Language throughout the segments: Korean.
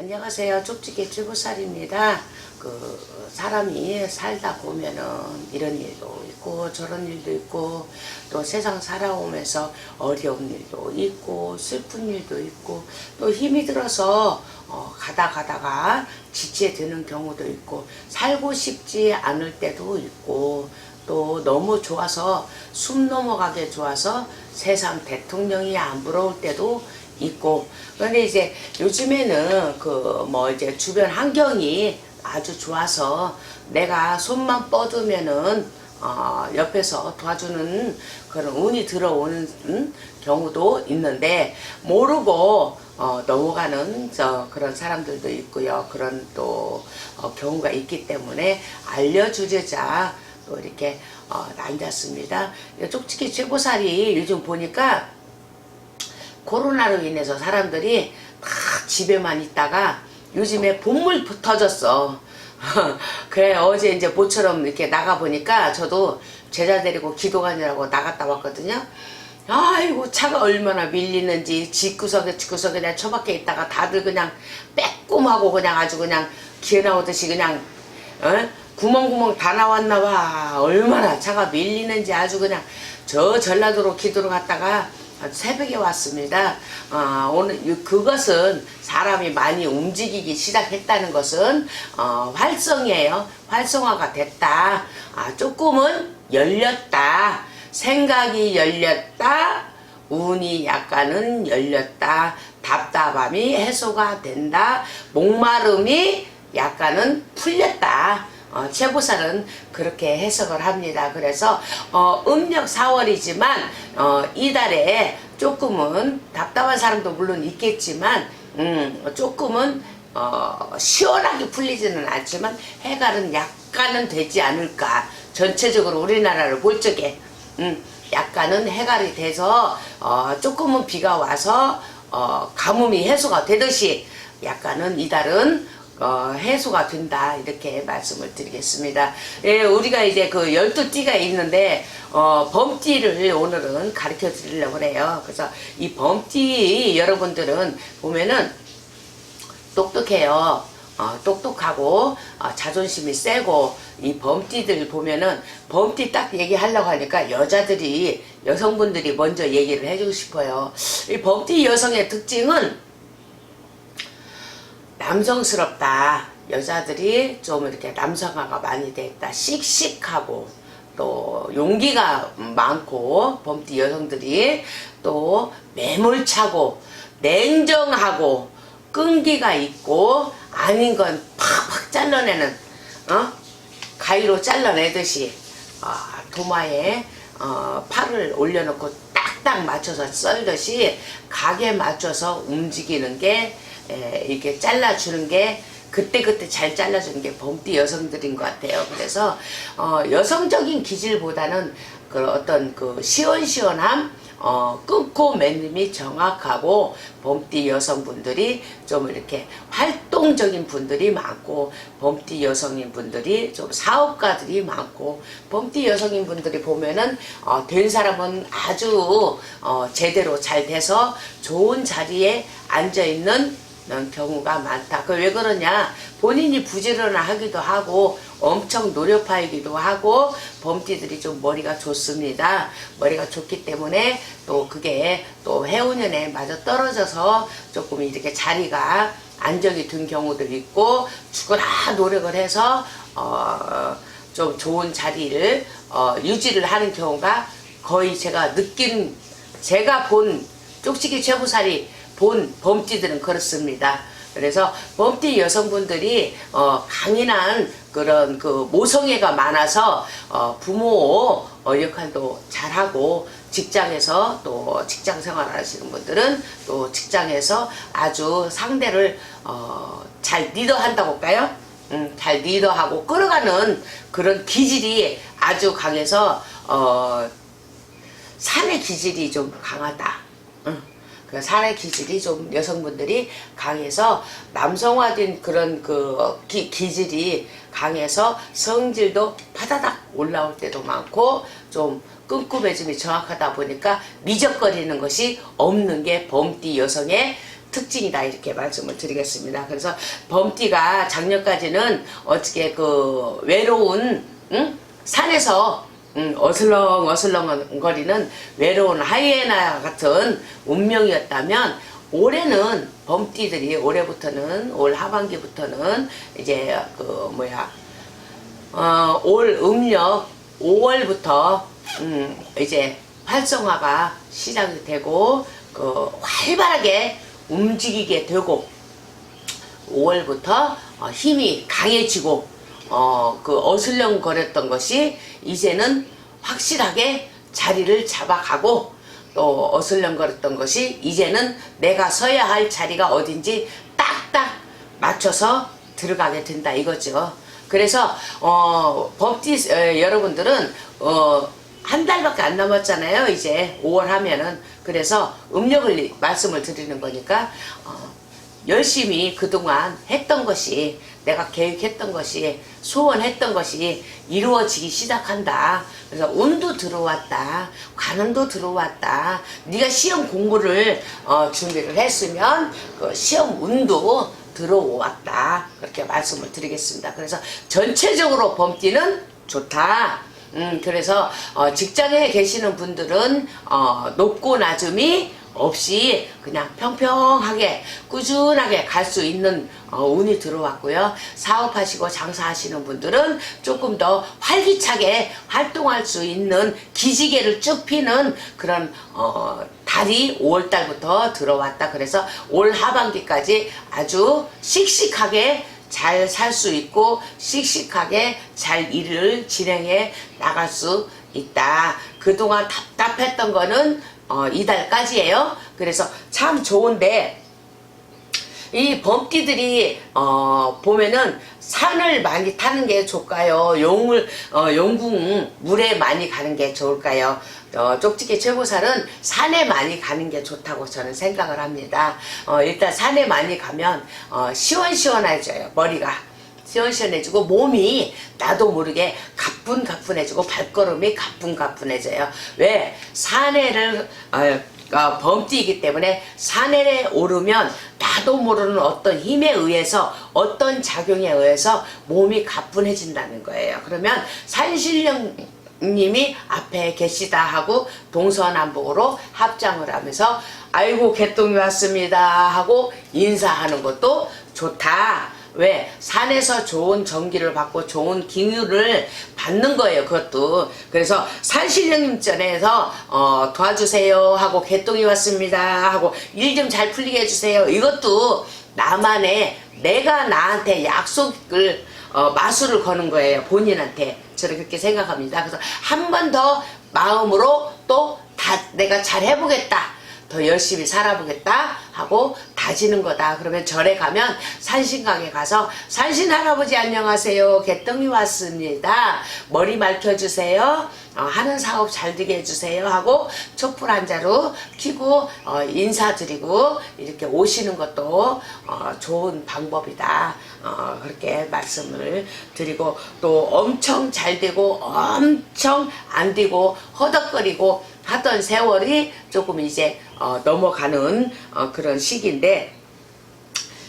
안녕하세요. 쪽지게 쥐부살입니다. 그 사람이 살다 보면은 이런 일도 있고 저런 일도 있고 또 세상 살아오면서 어려운 일도 있고 슬픈 일도 있고 또 힘이 들어서 어, 가다 가다가 지치게 되는 경우도 있고 살고 싶지 않을 때도 있고 또 너무 좋아서 숨 넘어가게 좋아서 세상 대통령이 안 부러울 때도 있고 그런데 이제 요즘에는 그 뭐 이제 주변 환경이 아주 좋아서 내가 손만 뻗으면은 어 옆에서 도와주는 그런 운이 들어오는 음, 경우도 있는데 모르고 어 넘어가는 저 그런 사람들도 있고요 그런 또 어, 경우가 있기 때문에 알려주자 또 이렇게 어, 앉았습니다. 쪽지기 최고살이 요즘 보니까 코로나로 인해서 사람들이 다 집에만 있다가 요즘에 본물 터졌어. 그래 어제 이제 모처럼 이렇게 나가 보니까 저도 제자 데리고 기도관이라고 나갔다 왔거든요. 아이고 차가 얼마나 밀리는지 집구석에 집구석에 내가 처박혀 있다가 다들 그냥 빼꼼하고 그냥 아주 그냥 기어 나오듯이 그냥 어? 구멍구멍 다 나왔나 봐 얼마나 차가 밀리는지 아주 그냥 저 전라도로 기도로 갔다가 새벽에 왔습니다. 어, 오늘 이- 그것은 사람이 많이 움직이기 시작했다는 것은 어, 활성이에요. 활성화가 됐다. 아, 조금은 열렸다. 생각이 열렸다. 운이 약간은 열렸다. 답답함이 해소가 된다. 목마름이 약간은 풀렸다. 어, 최보살은 그렇게 해석을 합니다. 그래서 어, 음력 4월이지만 어, 이달에 조금은 답답한 사람도 물론 있겠지만 음, 조금은 어, 시원하게 풀리지는 않지만 해갈은 약간은 되지 않을까. 전체적으로 우리나라를 볼 적에 음, 약간은 해갈이 돼서 어, 조금은 비가 와서 어, 가뭄이 해소가 되듯이 약간은 이달은 어, 해소가 된다 이렇게 말씀을 드리겠습니다. 예, 우리가 이제 그 열두 띠가 있는데 어, 범띠를 오늘은 가르쳐 드리려고 해요. 그래서 이 범띠 여러분들은 보면은 똑똑해요. 어, 똑똑하고 어, 자존심이 세고 이 범띠들 보면은 범띠 딱 얘기하려고 하니까 여자들이 여성분들이 먼저 얘기를 해주고 싶어요. 이 범띠 여성의 특징은 남성스럽다. 여자들이 좀 이렇게 남성화가 많이 돼 있다. 씩씩하고 또 용기가 많고 범띠 여성들이 또 매몰차고 냉정하고 끈기가 있고 아닌 건 팍팍 잘라내는 어? 가위로 잘라내듯이 아, 도마에 어, 팔을 올려놓고 딱딱 맞춰서 썰듯이 각에 맞춰서 움직이는 게 에, 이렇게 잘라주는 게 그때그때 잘 잘라주는 게 범띠 여성들인 것 같아요. 그래서 어, 여성적인 기질보다는 그 어떤 그 시원시원함 어, 끊고 맨님이 정확하고 범띠 여성분들이 좀 이렇게 활동적인 분들이 많고 범띠 여성인 분들이 좀 사업가들이 많고 범띠 여성인 분들이 보면은 어, 된 사람은 아주 어, 제대로 잘 돼서 좋은 자리에 앉아 있는 경우가 많다. 그 왜 그러냐? 본인이 부지런하기도 하고 엄청 노력파이기도 하고 범띠들이 좀 머리가 좋습니다. 머리가 좋기 때문에 또 그게 또 해운년에 마저 떨어져서 조금 이렇게 자리가 안정이 든 경우도 있고 죽어라 노력을 해서 어, 좀 좋은 자리를 어, 유지를 하는 경우가 거의 제가 느낀 제가 본 쪽지기 최부살이 본 범띠들은 그렇습니다. 그래서 범띠 여성분들이 어, 강인한 그런 그 모성애가 많아서 어, 부모 어, 역할도 잘하고 직장에서 또 직장 생활 하시는 분들은 또 직장에서 아주 상대를 어, 잘 리더한다고 할까요? 음, 잘 리더하고 끌어가는 그런 기질이 아주 강해서 어, 산의 기질이 좀 강하다. 응. 그 산의 기질이 좀 여성분들이 강해서 남성화된 그런 그 기, 기질이 강해서 성질도 파다닥 올라올 때도 많고 좀 끈끈해짐이 정확하다 보니까 미적거리는 것이 없는 게 범띠 여성의 특징이다 이렇게 말씀을 드리겠습니다. 그래서 범띠가 작년까지는 어떻게 그 외로운 응? 산에서 음, 어슬렁 어슬렁거리는 외로운 하이에나 같은 운명이었다면 올해는 범띠들이 올해부터는 올 하반기부터는 이제 그 뭐야 어, 올 음력 5월부터 음, 이제 활성화가 시작이 되고 그 활발하게 움직이게 되고 5월부터 어, 힘이 강해지고 어, 그 어슬렁거렸던 것이 이제는 확실하게 자리를 잡아가고 또 어슬렁거렸던 것이 이제는 내가 서야 할 자리가 어딘지 딱딱 맞춰서 들어가게 된다 이거죠. 그래서 어, 에, 여러분들은 어, 한 달밖에 안 남았잖아요. 이제 5월 하면은 그래서 음력을 말씀을 드리는 거니까 어, 열심히 그동안 했던 것이 내가 계획했던 것이 소원했던 것이 이루어지기 시작한다. 그래서 운도 들어왔다. 관운도 들어왔다. 네가 시험 공부를 어, 준비를 했으면 그 시험 운도 들어왔다. 그렇게 말씀을 드리겠습니다. 그래서 전체적으로 범띠는 좋다. 음, 그래서 어, 직장에 계시는 분들은 어, 높고 낮음이 없이 그냥 평평하게 꾸준하게 갈 수 있는 어, 운이 들어왔고요. 사업하시고 장사하시는 분들은 조금 더 활기차게 활동할 수 있는 기지개를 쭉 피는 그런 어, 달이 5월달부터 들어왔다. 그래서 올 하반기까지 아주 씩씩하게 잘 살 수 있고 씩씩하게 잘 일을 진행해 나갈 수 있다. 그동안 답답했던 거는 어, 이달까지예요. 그래서 참 좋은데 이 범띠들이 어, 보면은 산을 많이 타는 게 좋을까요? 용을 어, 용궁 물에 많이 가는 게 좋을까요? 어, 쪽지게 최고살은 산에 많이 가는 게 좋다고 저는 생각을 합니다. 어, 일단 산에 많이 가면 어, 시원시원해져요 머리가. 시원시원해지고 몸이 나도 모르게 가뿐가뿐해지고 발걸음이 가뿐가뿐해져요. 왜? 산에를 어, 어, 범띠이기 때문에 산에 오르면 나도 모르는 어떤 힘에 의해서 어떤 작용에 의해서 몸이 가뿐해진다는 거예요. 그러면 산신령 님이 앞에 계시다 하고 동서남북으로 합장을 하면서 아이고 개똥이 왔습니다 하고 인사하는 것도 좋다. 왜? 산에서 좋은 전기를 받고 좋은 기운을 받는 거예요, 그것도. 그래서 산신령님 전에서, 어, 도와주세요 하고, 개똥이 왔습니다 하고, 일 좀 잘 풀리게 해주세요. 이것도 나만의 내가 나한테 약속을, 어, 마술을 거는 거예요, 본인한테. 저는 그렇게 생각합니다. 그래서 한 번 더 마음으로 또 다 내가 잘 해보겠다. 더 열심히 살아보겠다 하고 다지는 거다. 그러면 절에 가면 산신강에 가서 산신 할아버지 안녕하세요. 개떡이 왔습니다. 머리 말켜주세요. 어, 하는 사업 잘 되게 해주세요 하고 촛불 한 자루 켜고 어, 인사드리고 이렇게 오시는 것도 어, 좋은 방법이다. 어, 그렇게 말씀을 드리고 또 엄청 잘 되고 엄청 안 되고 허덕거리고 하던 세월이 조금 이제 어, 넘어가는 어, 그런 시기인데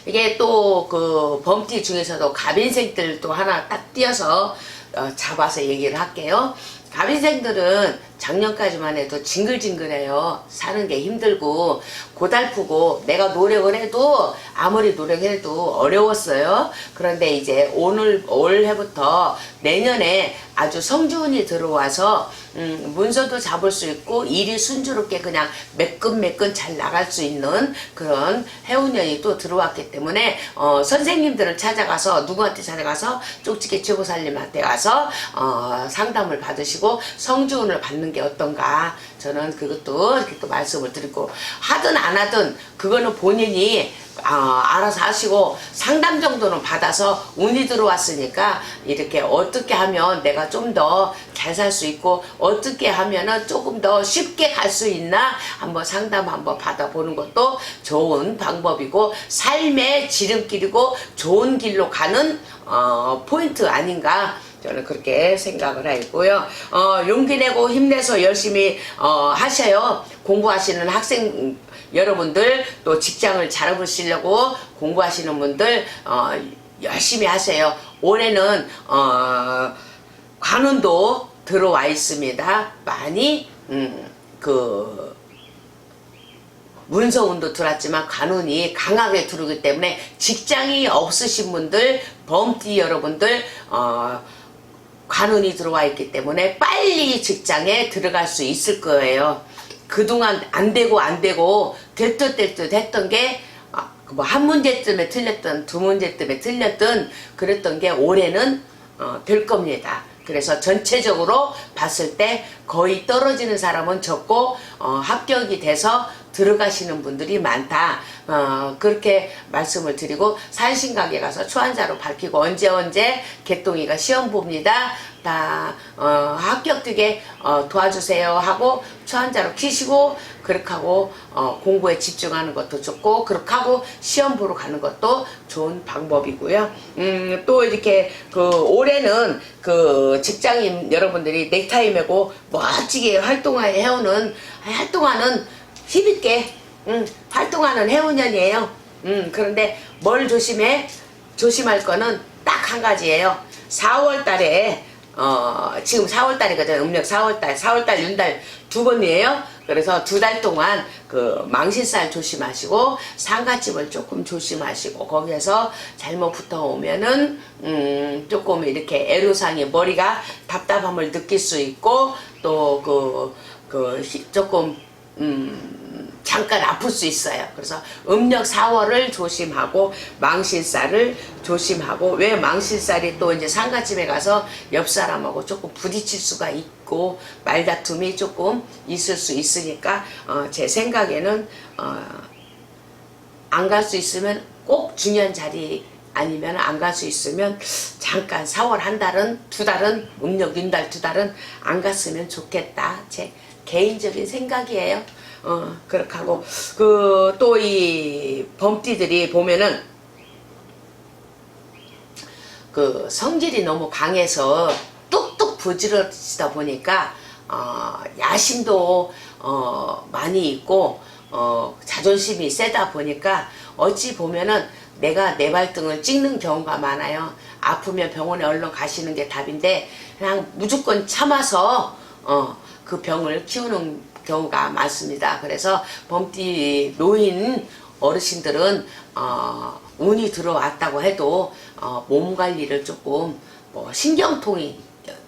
이게 또 그 범띠 중에서도 갑인생들 또 하나 딱 띄어서 어, 잡아서 얘기를 할게요. 갑인생들은 작년까지만 해도 징글징글해요. 사는 게 힘들고 고달프고 내가 노력을 해도 아무리 노력해도 어려웠어요. 그런데 이제 오늘 올해부터 내년에 아주 성주운이 들어와서 음, 문서도 잡을 수 있고 일이 순조롭게 그냥 매끈매끈 잘 나갈 수 있는 그런 해운년이 또 들어왔기 때문에 어, 선생님들을 찾아가서 누구한테 찾아가서 쪽지게 최고살님한테 가서 어, 상담을 받으시고 성주운을 받는 게 어떤가 저는 그것도 이렇게 또 말씀을 드리고 하든 안 하든 그거는 본인이 어, 알아서 하시고 상담 정도는 받아서 운이 들어왔으니까 이렇게 어떻게 하면 내가 좀 더 잘 살 수 있고 어떻게 하면은 조금 더 쉽게 갈 수 있나 한번 상담 한번 받아보는 것도 좋은 방법이고 삶의 지름길이고 좋은 길로 가는 어, 포인트 아닌가 저는 그렇게 생각을 하고요. 어, 용기 내고 힘내서 열심히 어, 하셔요. 공부하시는 학생 여러분들 또 직장을 잡으시려고 공부하시는 분들 어, 열심히 하세요. 올해는 어, 관운도 들어와 있습니다. 많이 음, 그 문서운도 들어왔지만 관운이 강하게 들어오기 때문에 직장이 없으신 분들 범띠 여러분들 어, 관운이 들어와 있기 때문에 빨리 직장에 들어갈 수 있을 거예요. 그동안 안 되고 안 되고 될듯 될듯 했던 게 뭐 한 문제 때문에 틀렸던 두 문제 때문에 틀렸던 그랬던 게 올해는 어, 될 겁니다. 그래서 전체적으로 봤을 때 거의 떨어지는 사람은 적고 어, 합격이 돼서 들어가시는 분들이 많다. 어, 그렇게 말씀을 드리고 산신각에 가서 초안자로 밝히고 언제 언제 개똥이가 시험 봅니다. 다 어, 합격되게 어, 도와주세요 하고 초안자로 키시고 그렇게 하고 어, 공부에 집중하는 것도 좋고 그렇게 하고 시험 보러 가는 것도 좋은 방법이고요. 음, 또 이렇게 그 올해는 그 직장인 여러분들이 넥타이 메고 멋지게 활동을 해오는 활동하는 힘있게 음, 활동하는 해운년이에요. 음, 그런데 뭘 조심해? 조심할 거는 딱 한 가지예요. 4월 달에 어, 지금 4월 달이거든. 음력 4월 달, 4월 달, 윤달 두 번이에요. 그래서 두 달 동안 그 망신살 조심하시고 상가집을 조금 조심하시고 거기에서 잘못 붙어오면은 음, 조금 이렇게 애로상이 머리가 답답함을 느낄 수 있고 또그그 조금 음, 잠깐 아플 수 있어요. 그래서 음력 4월을 조심하고 망신살을 조심하고 왜 망신살이 또 이제 상가집에 가서 옆 사람하고 조금 부딪힐 수가 있고 말다툼이 조금 있을 수 있으니까 어, 제 생각에는 어, 안 갈 수 있으면 꼭 중요한 자리 아니면 안 갈 수 있으면 잠깐 4월 한 달은 두 달은 음력 윤달 두 달은 안 갔으면 좋겠다 제 개인적인 생각이에요. 어 그렇게 하고 그 또 이 범띠들이 보면은 그 성질이 너무 강해서 뚝뚝 부지러지다 보니까 어, 야심도 어, 많이 있고 어, 자존심이 세다 보니까 어찌 보면은 내가 내 발등을 찍는 경우가 많아요. 아프면 병원에 얼른 가시는 게 답인데 그냥 무조건 참아서 어, 그 병을 키우는 경우가 많습니다. 그래서 범띠 노인 어르신들은 어, 운이 들어왔다고 해도 어, 몸 관리를 조금 뭐 신경통이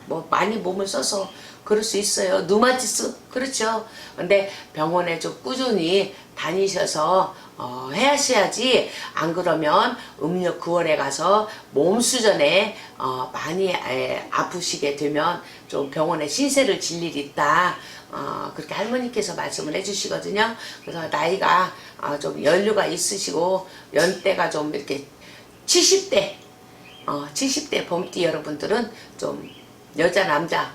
뭐 많이 몸을 써서 그럴 수 있어요. 누마티스 그렇죠. 근데 병원에 좀 꾸준히 다니셔서 어, 해야셔야지 안 그러면 음력 9월에 가서 몸 수전에 어, 많이 에, 아프시게 되면 좀 병원에 신세를 질 일이 있다. 어, 그렇게 할머니께서 말씀을 해주시거든요. 그래서 나이가 어, 좀 연류가 있으시고 연대가 좀 이렇게 70대 어, 70대 범띠 여러분들은 좀 여자 남자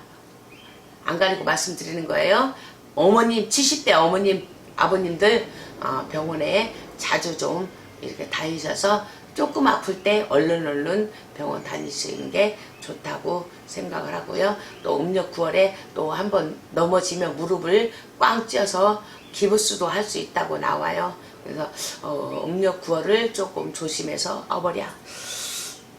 안 가리고 말씀드리는 거예요. 어머님 70대 어머님 아버님들 어, 병원에 자주 좀 이렇게 다니셔서 조금 아플 때 얼른 얼른 병원 다니시는 게 좋다고 생각을 하고요. 또 음력 9월에 또 한번 넘어지면 무릎을 꽝 찧어서 기부스도 할 수 있다고 나와요. 그래서 어, 음력 9월을 조금 조심해서 어버랴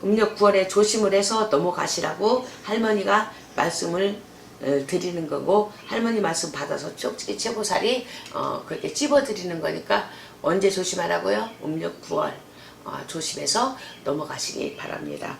음력 9월에 조심을 해서 넘어가시라고 할머니가 말씀을 어, 드리는 거고 할머니 말씀 받아서 쪽지기 채보살이 어, 그렇게 찝어 드리는 거니까 언제 조심하라고요? 음력 9월 어, 조심해서 넘어가시기 바랍니다.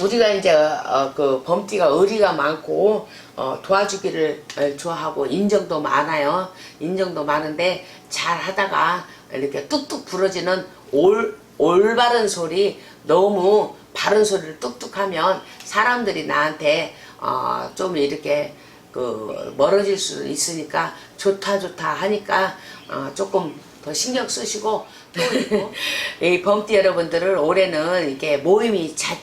우리가 이제 어, 그 범띠가 의리가 많고 어, 도와주기를 어, 좋아하고 인정도 많아요. 인정도 많은데 잘 하다가 이렇게 뚝뚝 부러지는 올 올바른 소리 너무 바른 소리를 뚝뚝하면 사람들이 나한테 어, 좀 이렇게 그 멀어질 수 있으니까 좋다 좋다 하니까 어, 조금 더 신경 쓰시고 또 있고 이 범띠 여러분들을 올해는 이게 모임이 자,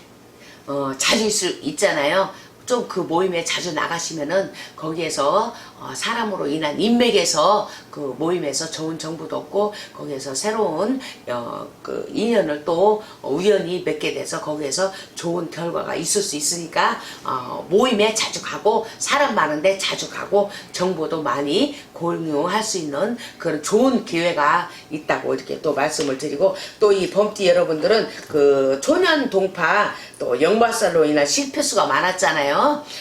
어, 자주 있을, 있잖아요. 좀 그 모임에 자주 나가시면은 거기에서 어, 사람으로 인한 인맥에서 그 모임에서 좋은 정보도 얻고 거기에서 새로운 어, 그 인연을 또 우연히 맺게 돼서 거기에서 좋은 결과가 있을 수 있으니까 어, 모임에 자주 가고 사람 많은데 자주 가고 정보도 많이 공유할 수 있는 그런 좋은 기회가 있다고 이렇게 또 말씀을 드리고 또 이 범띠 여러분들은 그 초년 동파 또 역마살로 인한 실패수가 많았잖아요.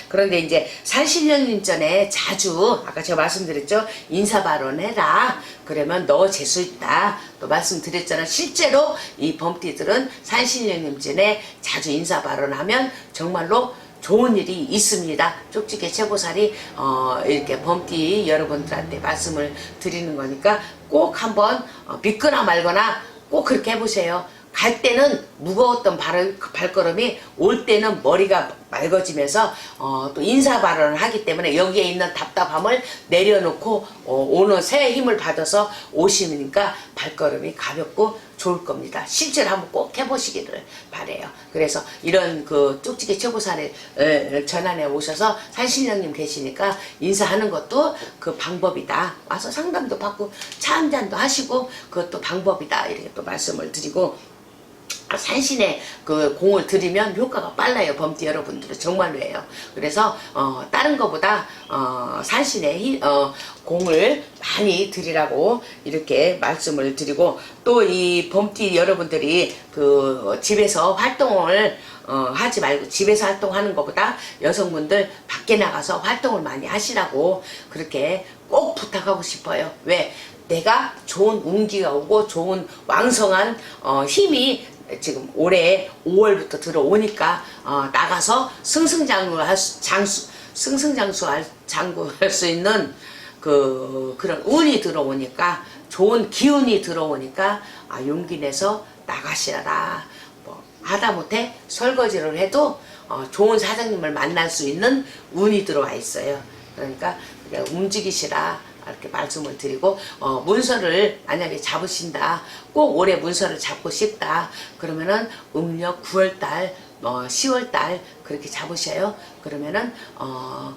그런데 이제 산신령님 전에 자주 아까 제가 말씀드렸죠 인사 발언해라. 그러면 너 재수 있다. 또 말씀드렸잖아요. 실제로 이 범띠들은 산신령님 전에 자주 인사 발언하면 정말로 좋은 일이 있습니다. 쪽집게 최고살이 어, 이렇게 범띠 여러분들한테 말씀을 드리는 거니까 꼭 한번 어, 믿거나 말거나 꼭 그렇게 해보세요. 갈 때는 무거웠던 발, 발걸음이 올 때는 머리가 맑아지면서 어, 또 인사 발언을 하기 때문에 여기에 있는 답답함을 내려놓고 어, 오늘 새 힘을 받아서 오시니까 발걸음이 가볍고 좋을 겁니다. 실제로 한번 꼭 해보시기를 바래요. 그래서 이런 그 쪽지게 최고산에 에, 전환에 오셔서 산신령님 계시니까 인사하는 것도 그 방법이다. 와서 상담도 받고 차 한 잔도 하시고 그것도 방법이다. 이렇게 또 말씀을 드리고 산신에 그 공을 들이면 효과가 빨라요 범띠 여러분들은 정말로예요 그래서 어 다른 거보다 어 산신에 히- 어 공을 많이 드리라고 이렇게 말씀을 드리고 또 이 범띠 여러분들이 그 집에서 활동을 어, 하지 말고 집에서 활동하는 것보다 여성분들 밖에 나가서 활동을 많이 하시라고 그렇게 꼭 부탁하고 싶어요. 왜? 내가 좋은 운기가 오고 좋은 왕성한 어, 힘이 지금 올해 5월부터 들어오니까 어, 나가서 승승장구할 수, 장수 승승장수할 장구할 수 있는 그 그런 운이 들어오니까 좋은 기운이 들어오니까 아, 용기 내서 나가시라. 뭐 하다못해 설거지를 해도 어, 좋은 사장님을 만날 수 있는 운이 들어와 있어요. 그러니까 움직이시라 이렇게 말씀을 드리고 어, 문서를 만약에 잡으신다 꼭 올해 문서를 잡고 싶다 그러면은 음력 9월달 어, 10월달 그렇게 잡으셔요 그러면은 어,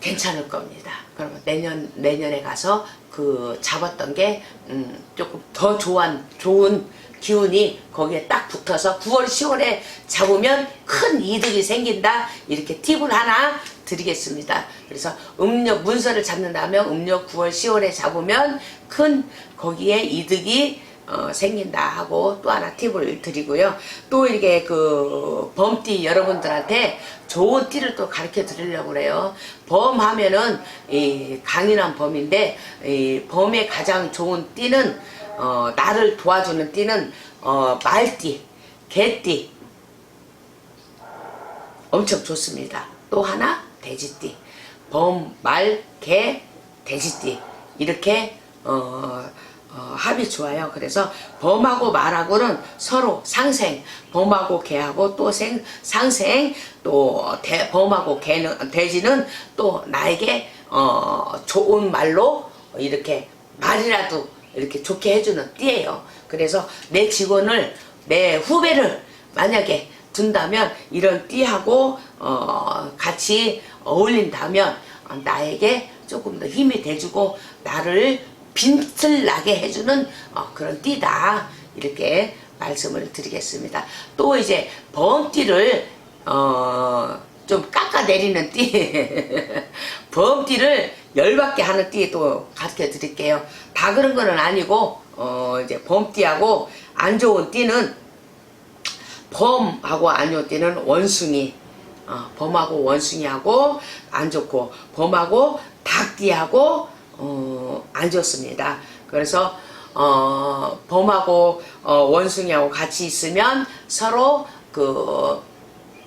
괜찮을 겁니다. 그러면 내년 내년에 가서 그 잡았던 게 음, 조금 더 좋은 좋은 기운이 거기에 딱 붙어서 9월 10월에 잡으면 큰 이득이 생긴다 이렇게 팁을 하나 드리겠습니다. 그래서 음력 문서를 잡는다면 음력 9월 10월에 잡으면 큰 거기에 이득이 어, 생긴다 하고 또 하나 팁을 드리고요. 또 이렇게 그 범띠 여러분들한테 좋은 띠를 또 가르쳐 드리려고 그래요. 범 하면은 이 강인한 범인데 이 범의 가장 좋은 띠는 어, 나를 도와주는 띠는 어, 말띠, 개띠 엄청 좋습니다. 또 하나 돼지띠, 범, 말, 개, 돼지띠 이렇게 어, 어, 합이 좋아요. 그래서 범하고 말하고는 서로 상생, 범하고 개하고 또 생, 상생, 또 대, 범하고 개는 돼지는 또 나에게 어, 좋은 말로 이렇게 말이라도 이렇게 좋게 해주는 띠예요. 그래서 내 직원을 내 후배를 만약에 둔다면 이런 띠하고 어, 같이 어울린다면 어, 나에게 조금 더 힘이 돼주고 나를 빛을 나게 해주는 어, 그런 띠다 이렇게 말씀을 드리겠습니다. 또 이제 범띠를 어, 좀 깎아내리는 띠 범띠를 열받게 하는 띠도 가르쳐 드릴게요. 다 그런 거는 아니고 어, 이제 범띠하고 안 좋은 띠는 범하고 안 좋은 띠는 원숭이 어, 범하고 원숭이하고 안 좋고 범하고 닭띠하고 어, 안 좋습니다. 그래서 어, 범하고 어, 원숭이하고 같이 있으면 서로 그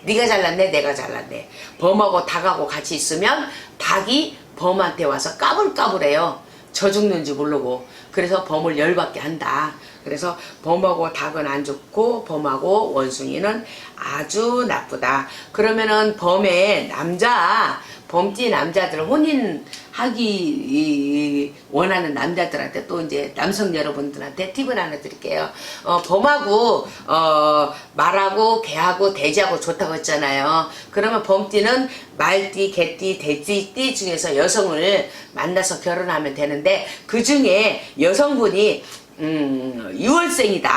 네가 잘났네 내가 잘났네 범하고 닭하고 같이 있으면 닭이 범한테 와서 까불까불해요. 저 죽는지 모르고. 그래서 범을 열받게 한다. 그래서 범하고 닭은 안 좋고 범하고 원숭이는 아주 나쁘다. 그러면은 범의 남자 범띠 남자들 혼인하기 원하는 남자들한테 또 이제 남성 여러분들한테 팁을 하나 드릴게요. 어, 범하고 어, 말하고 개하고 돼지하고 좋다고 했잖아요. 그러면 범띠는 말띠, 개띠, 돼지 띠 중에서 여성을 만나서 결혼하면 되는데 그 중에 여성분이 음, 6월생이다.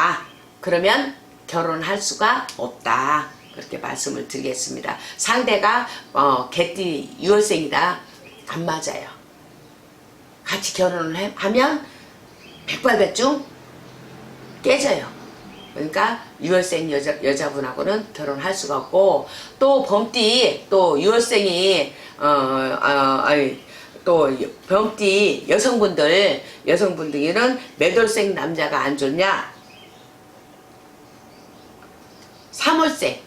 그러면 결혼할 수가 없다. 그렇게 말씀을 드리겠습니다. 상대가 어, 개띠 6월생이다. 안 맞아요. 같이 결혼을 해- 하면 백발백중 깨져요. 그러니까 6월생 여자, 여자분하고는 결혼할 수가 없고 또 범띠 또 6월생이 어, 어, 또 범띠 여성분들 여성분들은 매돌생 남자가 안 좋냐 3월생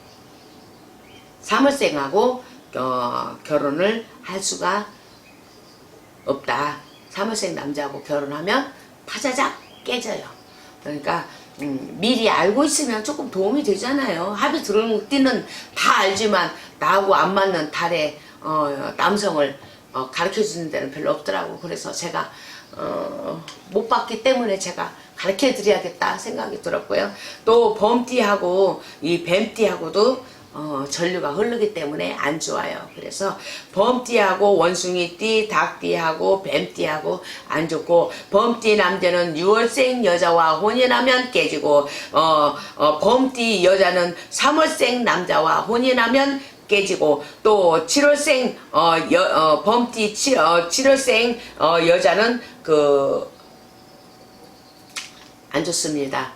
3월생하고 어, 결혼을 할 수가 없다. 3월생 남자하고 결혼하면 파자작 깨져요. 그러니까 음, 미리 알고 있으면 조금 도움이 되잖아요. 합의 들은 띠는 다 알지만 나하고 안 맞는 달에 어, 남성을 어, 가르쳐 주는 데는 별로 없더라고. 그래서 제가 어, 못 봤기 때문에 제가 가르쳐 드려야겠다 생각이 들었고요. 또 범띠하고 이 뱀띠하고도 어, 전류가 흐르기 때문에 안 좋아요. 그래서 범띠하고 원숭이띠, 닭띠하고 뱀띠하고 안 좋고 범띠 남자는 6월생 여자와 혼인하면 깨지고 어, 어, 범띠 여자는 3월생 남자와 혼인하면 깨지고 또 7월생 어, 여, 어, 범띠 7, 어, 7월생 어, 여자는 그 안 좋습니다.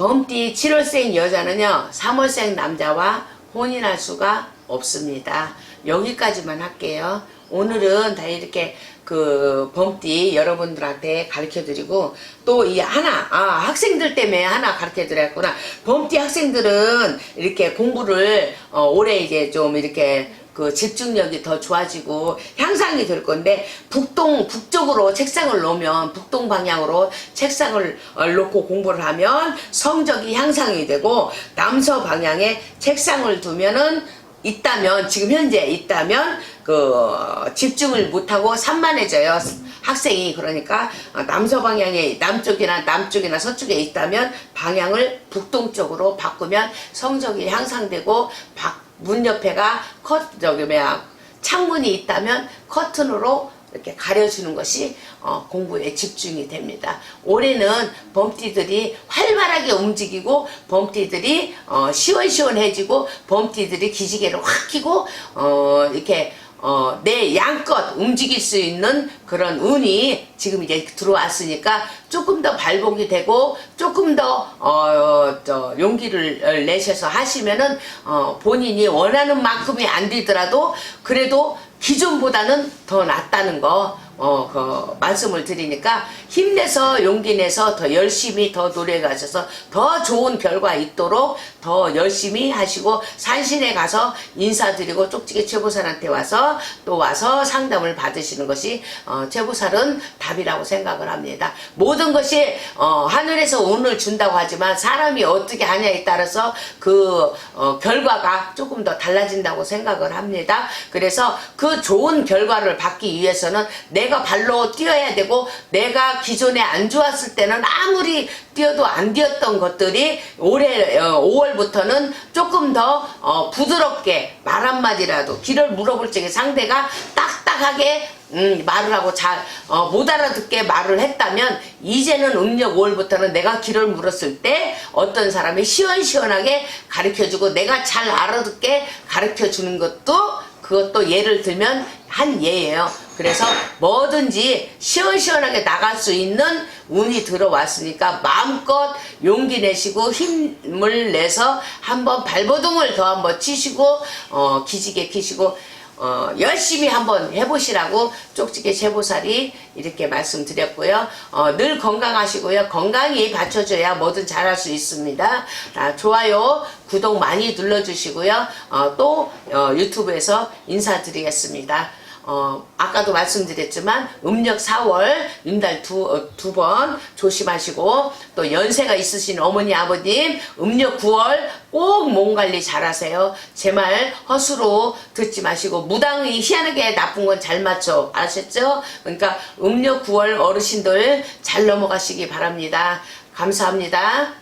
범띠 7월생 여자는요 3월생 남자와 혼인할 수가 없습니다. 여기까지만 할게요. 오늘은 다 이렇게 그 범띠 여러분들한테 가르쳐 드리고 또 이 하나 아 학생들 때문에 하나 가르쳐 드렸구나. 범띠 학생들은 이렇게 공부를 어, 올해 이제 좀 이렇게 그 집중력이 더 좋아지고 향상이 될 건데 북동 북쪽으로 책상을 놓으면 북동 방향으로 책상을 어, 놓고 공부를 하면 성적이 향상이 되고 남서 방향에 책상을 두면은 있다면 지금 현재 있다면 그 집중을 못하고 산만해져요. 학생이 그러니까 어, 남서 방향에 남쪽이나 남쪽이나 서쪽에 있다면 방향을 북동 쪽으로 바꾸면 성적이 향상되고 박- 문 옆에가 컷 저기 뭐야 창문이 있다면 커튼으로 이렇게 가려주는 것이 어, 공부에 집중이 됩니다. 올해는 범띠들이 활발하게 움직이고 범띠들이 어, 시원시원해지고 범띠들이 기지개를 확 켜고 어, 이렇게 어, 내 양껏 움직일 수 있는 그런 운이 지금 이제 들어왔으니까 조금 더 발복이 되고 조금 더, 어, 저, 용기를 내셔서 하시면은, 어, 본인이 원하는 만큼이 안 되더라도 그래도 기존보다는 더 낫다는 거, 어, 그, 말씀을 드리니까 힘내서 용기 내서 더 열심히 더 노력해 가셔서 더 좋은 결과 있도록 더 열심히 하시고 산신에 가서 인사드리고 쪽지게 최보살한테 와서 또 와서 상담을 받으시는 것이 어, 최보살은 답이라고 생각을 합니다. 모든 것이 어, 하늘에서 운을 준다고 하지만 사람이 어떻게 하냐에 따라서 그 어, 결과가 조금 더 달라진다고 생각을 합니다. 그래서 그 좋은 결과를 받기 위해서는 내가 발로 뛰어야 되고 내가 기존에 안 좋았을 때는 아무리 뛰어도 안 뛰었던 것들이 올해 어, 5월부터는 조금 더 어, 부드럽게 말 한마디라도 길을 물어볼 적에 상대가 딱딱하게 음, 말을 하고 잘, 어, 못 알아듣게 말을 했다면, 이제는 음력 5월부터는 내가 길을 물었을 때 어떤 사람이 시원시원하게 가르쳐주고 내가 잘 알아듣게 가르쳐주는 것도 그것도 예를 들면 한 예예요. 그래서 뭐든지 시원시원하게 나갈 수 있는 운이 들어왔으니까 마음껏 용기 내시고 힘을 내서 한번 발버둥을 더 한번 치시고 어, 기지개 키시고 어, 열심히 한번 해보시라고 쪽지게 제보살이 이렇게 말씀드렸고요. 어, 늘 건강하시고요. 건강히 받쳐줘야 뭐든 잘할 수 있습니다. 아, 좋아요, 구독 많이 눌러주시고요. 어, 또 어, 유튜브에서 인사드리겠습니다. 어, 아까도 말씀드렸지만 음력 4월 윤달 두, 어, 두번 조심하시고 또 연세가 있으신 어머니 아버님 음력 9월 꼭 몸 관리 잘하세요. 제 말 허수로 듣지 마시고 무당이 희한하게 나쁜 건 잘 맞춰 아셨죠? 그러니까 음력 9월 어르신들 잘 넘어가시기 바랍니다. 감사합니다.